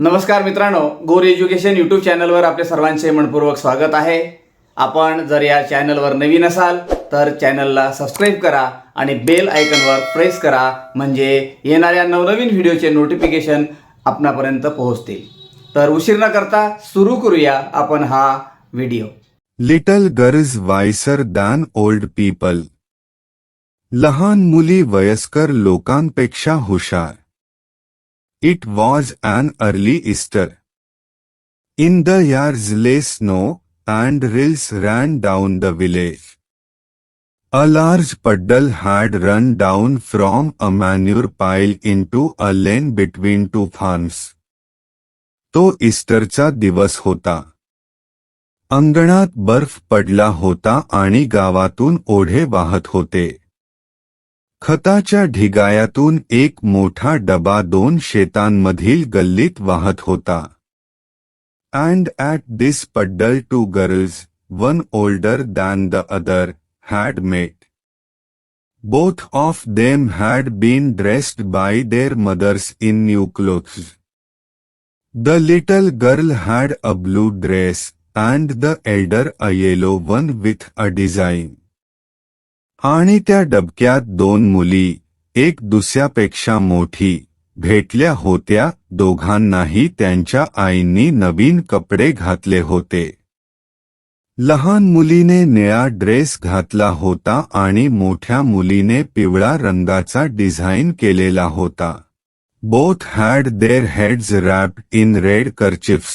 नमस्कार मित्रांनो गोर एज्युकेशन यूट्यूब चॅनलवर आपले सर्वांचे मनपूर्वक स्वागत आहे. आपण जर या चॅनलवर नवीन असाल तर चॅनलला सबस्क्राईब करा आणि बेल आयकनवर प्रेस करा म्हणजे येणाऱ्या नवनवीन व्हिडिओचे नोटिफिकेशन आपणापर्यंत पोहोचतील. तर उशीर न करता सुरू करूया आपण हा video little girls wiser than old people लहान मुली वयस्कर लोकांपेक्षा हुशार. It was an early Easter. In the yards lay snow, and rills ran down the village. A large puddle had run down from a manure pile into a lane between two farms. तो इस्टरचा दिवस होता अंगणात बर्फ पडला होता आणि गावातून ओढे वाहत होते खताच्या ढिगायातून एक मोठा डबा दोन शेतांमधील गल्लीत वाहत होता. And at this puddle two girls one older than the other had met both of them had been dressed by their mothers in new clothes the little girl had a blue dress and the elder a yellow one with a design आणि त्या डबक्यात दोन मुली एक दुसऱ्यापेक्षा मोठी भेटल्या होत्या दोघांनाही त्यांच्या आईंनी नवीन कपडे घातले होते. लहान मुलीने निळा ड्रेस घातला होता आणि मोठ्या मुलीने पिवळा रंगाचा डिझाईन केलेला होता. Both had their heads wrap in red kerchiefs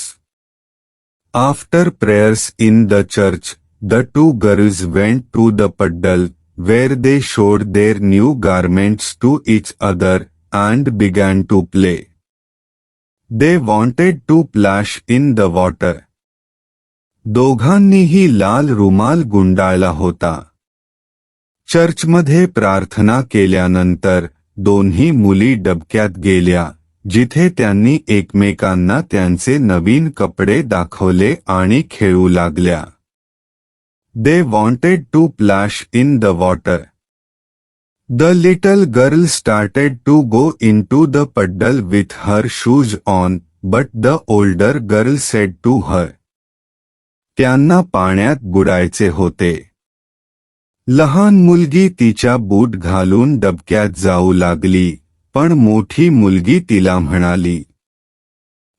after prayers in the church the two girls went to the puddle where they showed their new garments to each other and began to play. They wanted to plash in the water. दोघांनीही लाल रुमाल गुंडाळला होता चर्चमध्ये प्रार्थना केल्यानंतर दोन्ही मुली डबक्यात गेल्या जिथे त्यांनी एकमेकांना त्यांचे नवीन कपडे दाखवले आणि खेळू लागल्या they wanted to splash in the water the little girl started to go into the the puddle with her shoes on the older older girl to to त्यांना पाण्यात बुडायचे होते. लहान मुलगी तिच्या बूट घालून डबक्यात जाऊ लागली पण मोठी मुलगी तिला म्हणाली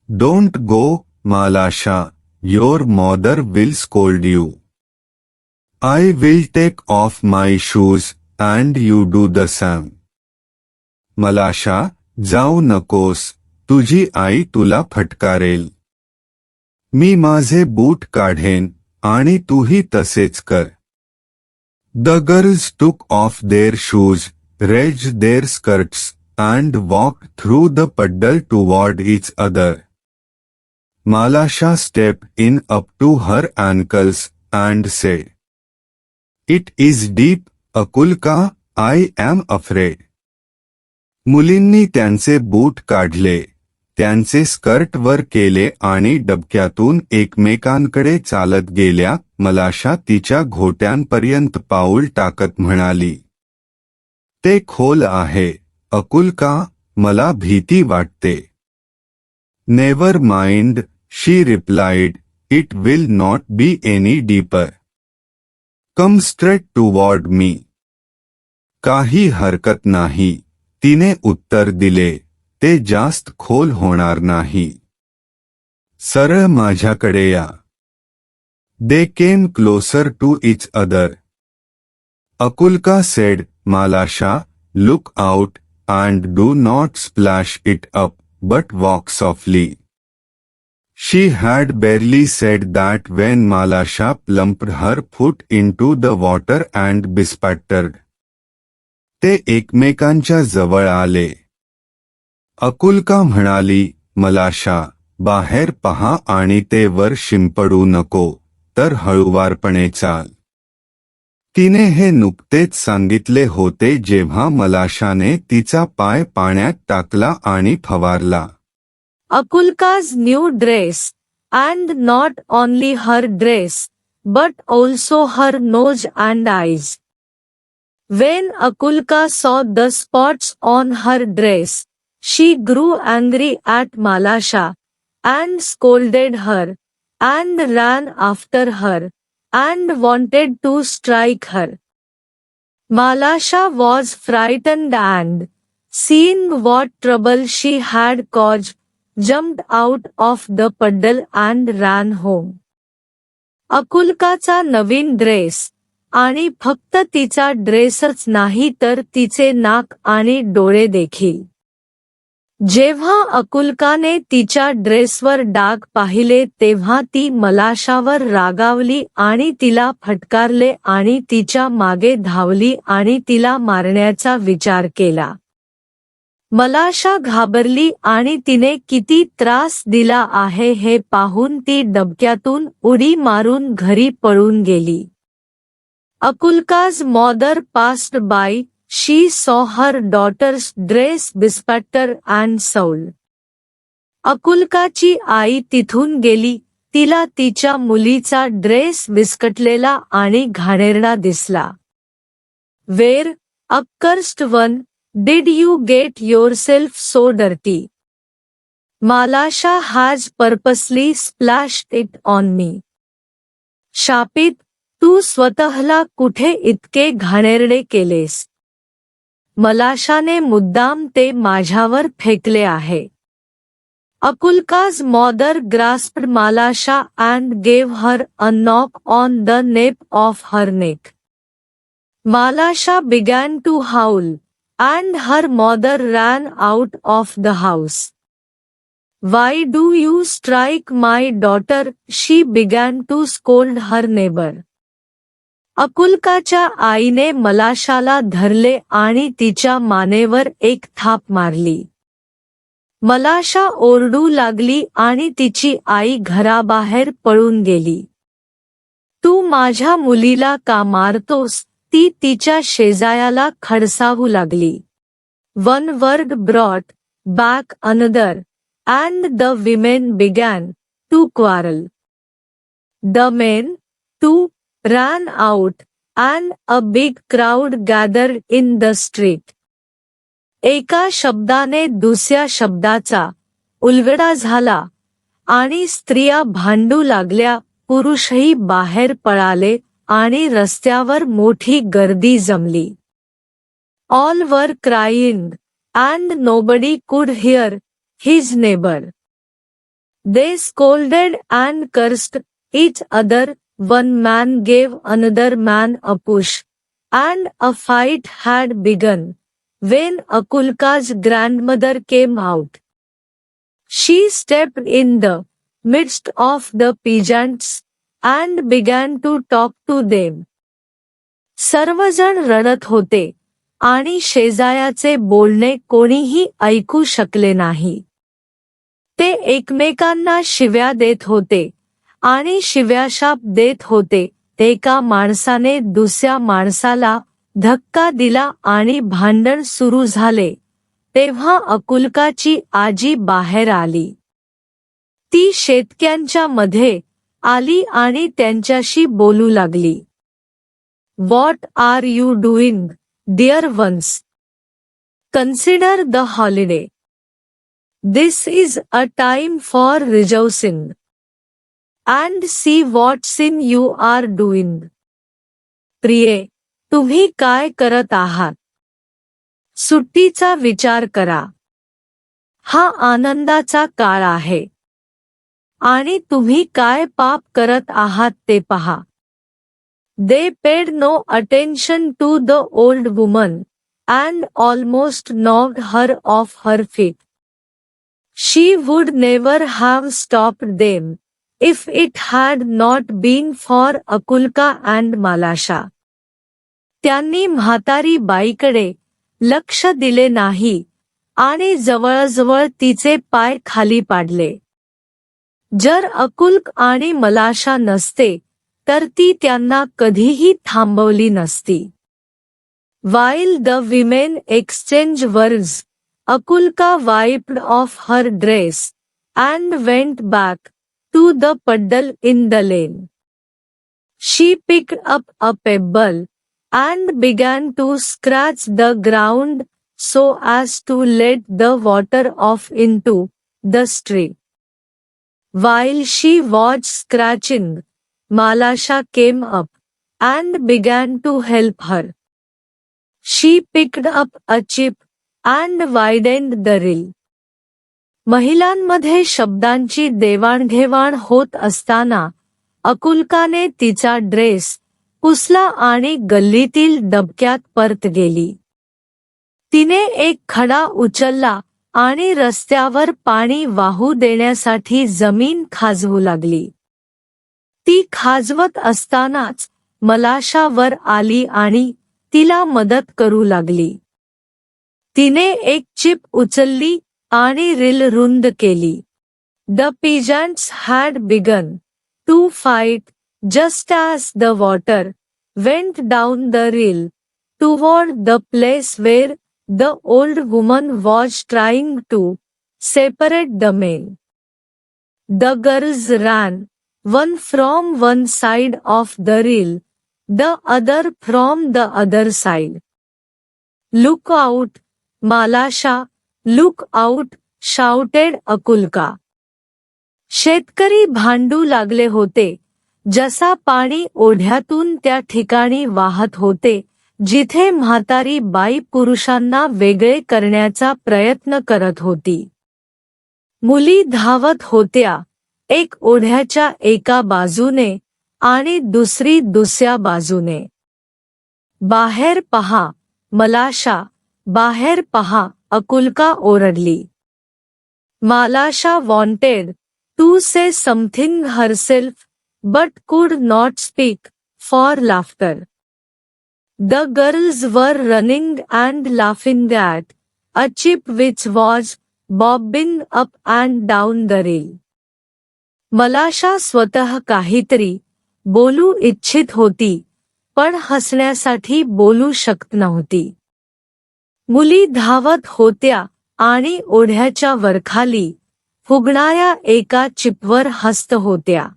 don't go Malasha your mother will scold you I will take off my shoes and you do the same. Malasha जाऊ नकोस तुझी आई तुला फटकारेल मी माझे बूट काढेन आणि तूही तसेच कर the girls took off their shoes raise their skirts and walk through the puddle toward each other Malasha step in up to her ankles and said it is deep Akulka? I am afraid. मुलींनी त्यांचे बूट काढले. त्यांचे skirt वर केले आणि डबक्यातून एकमेकांकडे चालत गेल्या मलाशा तिच्या घोट्यांपर्यंत पाऊल टाकत म्हणाली. ते खोल आहे. अकुल का? मला भीती वाटते. Never mind she replied it will not be any deeper come straight toward me काही हरकत नाही. तिने उत्तर दिले ते जास्त खोल होणार नाही. सरळ माझ्याकडे या. They came closer to each other Akulka said Malasha look out and do not splash it up but walk softly she had barely said that when Malasha plumped her foot into the the water and ते एकमेकांच्या जवळ आले. अकुलका म्हणाली मलाशा बाहेर पहा आणि ते वर शिंपडू नको तर हळुवारपणे चाल. तिने हे नुकतेच सांगितले होते जेव्हा मलाशाने तिचा पाय पाण्यात टाकला आणि फवारला. Akulka's new dress, and not only her dress, but also her nose and eyes. When Akulka saw the spots on her dress, she grew angry at Malasha, and scolded her, and ran after her, and wanted to strike her. Malasha was frightened and, seeing what trouble she had caused, jumped out of the puddle and ran home. अकुलकाचा नवीन dress आणि फक्त तिचा ड्रेसच नाही तर तिचे नाक आणि डोळे देखील जेव्हा अकुलकाने तिच्या ड्रेसवर डाग पाहिले तेव्हा ती मलाशावर रागावली आणि तिला फटकारले आणि तिच्यामागे धावली आणि तिला मारण्याचा विचार केला मलाशा घाबरली आणि तिने किती त्रास दिला आहे हे पाहून ती डबक्यातून उडी मारून घरी पळून गेली. Akulka's mother passed by she saw her daughter's dress bespattered and soiled. अकुलकाची आई तिथून गेली तिला तिच्या मुलीचा ड्रेस विस्कटलेला आणि घाणेरडा दिसला. Where accursed one Did you get yourself self so Malasha Malasha purposely purposely it on on me शापित तू स्वतःला कुठे इतके घाणेरडे केलेस? मलाशाने मुद्दाम ते माझ्यावर फेकले आहे. Akulka's mother grasped Malasha and gave her a knock on the nape of her neck Malasha began to howl and her mother ran out of the house why do you strike my daughter? She began to scold her neighbour अकुलकाच्या आईने मलाशाला धरले आणि तिच्या मानेवर एक थाप मारली. मलाशा ओरडू लागली आणि तिची आई घराबाहेर पळून गेली. तू माझ्या मुलीला का मारतोस? ती तिच्या शेजायाला खडसावू लागली. One word brought back another and the women began to quarrel the men too ran out and a big crowd gather in the street एका शब्दाने दुसऱ्या शब्दाचा उलगडा झाला आणि स्त्रिया भांडू लागल्या पुरुषही बाहेर पळाले आणि रस्त्यावर मोठी गर्दी जमली all were crying and nobody could hear his neighbour they scolded and cursed each other one man gave another man a push, and a fight had begun. When Akulka's grandmother came out, she stepped in the midst of the peasants and began to talk to them सर्वजण रडत होते आणि शेजायाचे बोलणे कोणीही ऐकू शकले नाही. ते एकमेकांना शिव्या देत होते आणि शिव्याशाप देत होते एका माणसाने दुसऱ्या माणसाला धक्का दिला आणि भांडण सुरू झाले. तेव्हा अकुलकाची आजी बाहेर आली. ती शेतक्यांच्या मध्ये आली आणि त्यांच्याशी बोलू लागली. What are you doing dear ones consider the holiday this is a time for rejoicing and see what sin you are doing प्रिये तुम्ही काय करत आहात? सुट्टीचा विचार करा. हा आनंदाचा काळ आहे. आणि तुम्ही काय पाप करत आहात ते पहा. They paid no attention to the old woman and almost knock her off her feet she would never have stop them if it had not been for Akulka and Malasha त्यांनी म्हातारी बाईकडे लक्ष दिले नाही आणि जवळजवळ तिचे पाय खाली पाडले. जर अकुल्क आणि मलाशा नसते तर ती त्यांना कधीही थांबवली नसती while the women exchange words Akulka wiped off her dress and went back to the puddle in the lane she pick up a pebble and began to scratch the ground so as to let the water off into the street While she was scratching, Malasha came up and began to help her. She picked up a chip and widened the reel. महिलांमध्ये शब्दांची देवाणघेवाण होत असताना अकुलकाने तिचा dress पुसला आणि गल्लीतील डबक्यात परत गेली तिने एक खडा उचलला आणि रस्त्यावर पाणी वाहू देण्यासाठी जमीन खाजवू लागली. ती खाजवत असतानाच मलाशा वर आली आणि तिला मदत करू लागली. तिने एक चिप उचलली आणि रिल रुंद केली. The peasants had begun. To fight. Just as the water. Went down the rill. Toward the place where the old woman was trying to separate the men the girls ran one from one side of the rill the other from the other side look out Malasha look out shouted Akulka शेतकरी भांडू लागले होते जसा पाणी ओढ्यातून त्या ठिकाणी वाहत होते जिथे म्हातारी बाई पुरुषांना वेगळे करण्याचा प्रयत्न करत होती. मुली धावत होत्या एक ओढ्याच्या एका बाजूने आणि दुसरी दुसऱ्या बाजूने. बाहेर पहा मलाशा बाहेर पहा Akulka ओरडली. Malasha wanted to say something herself but could not speak for laughter the girls were running and laughing that a chip which was bobbing up and down the rill Malasha स्वतः काहीतरी बोलू इच्छित होती पण हसण्यासाठी बोलू शकत नव्हती. मुली धावत होत्या आणि ओढ्याच्या वरखाली फुगणाऱ्या एका चिपवर हस्त होत्या.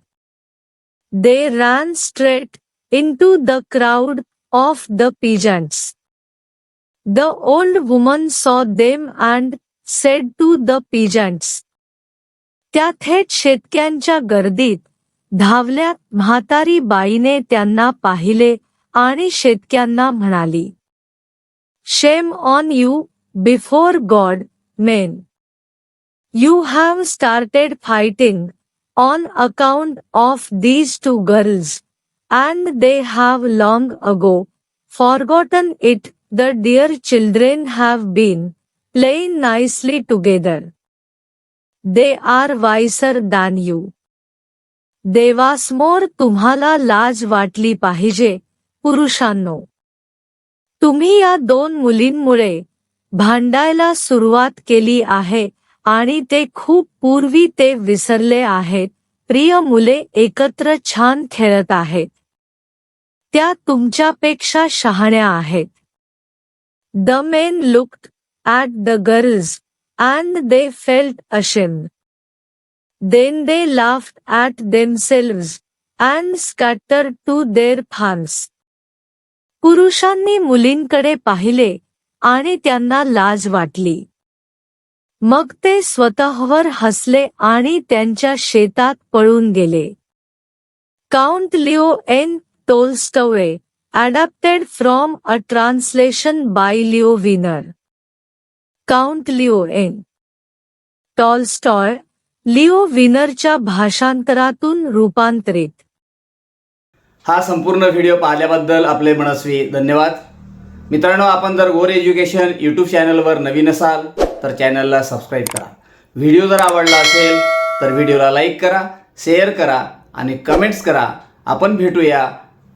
They ran straight into the crowd of the peasants the old woman saw them and said to the peasants त्या थेट शेतक्यांच्या गर्दीत? धावल्या म्हातारी बाईने त्यांना पाहिले आणि शेतक्यांना म्हणाली shame on you before God men you have started fighting on account of these two girls and they have long ago forgotten it the dear children have been playing nicely together they are wiser than you देवासमोर तुम्हाला लाज वाटली पाहिजे पुरुषांनो. तुम्ही या दोन मुलींमुळे भांडायला सुरुवात केली आहे आणि ते खूप पूर्वी ते विसरले आहेत. प्रिय मुले एकत्र छान खेळत आहेत. त्या तुमच्यापेक्षा शहाण्या आहेत. The men looked at the girls and they felt ashamed then they laughed laughed themselves and scatter to their farms पुरुषांनी मुलींकडे पाहिले आणि त्यांना लाज वाटली. मग ते स्वतःवर हसले आणि त्यांच्या शेतात पळून गेले. Count Leo N Tolstoy, adapted from a translation by Leo Wiener Count Leo N Tolstoy Leo विनरच्या भाषांतरातून रूपांतरित. हा संपूर्ण व्हिडिओ पाहिल्याबद्दल आपले मनस्वी धन्यवाद. मित्रांनो आपण जर गोर एज्युकेशन यूट्यूब चॅनलवर नवीन असाल तर चॅनलला सबस्क्राईब करा. व्हिडिओ जर आवडला असेल तर व्हिडिओला लाईक करा शेअर करा आणि कमेंट्स करा. आपण भेटूया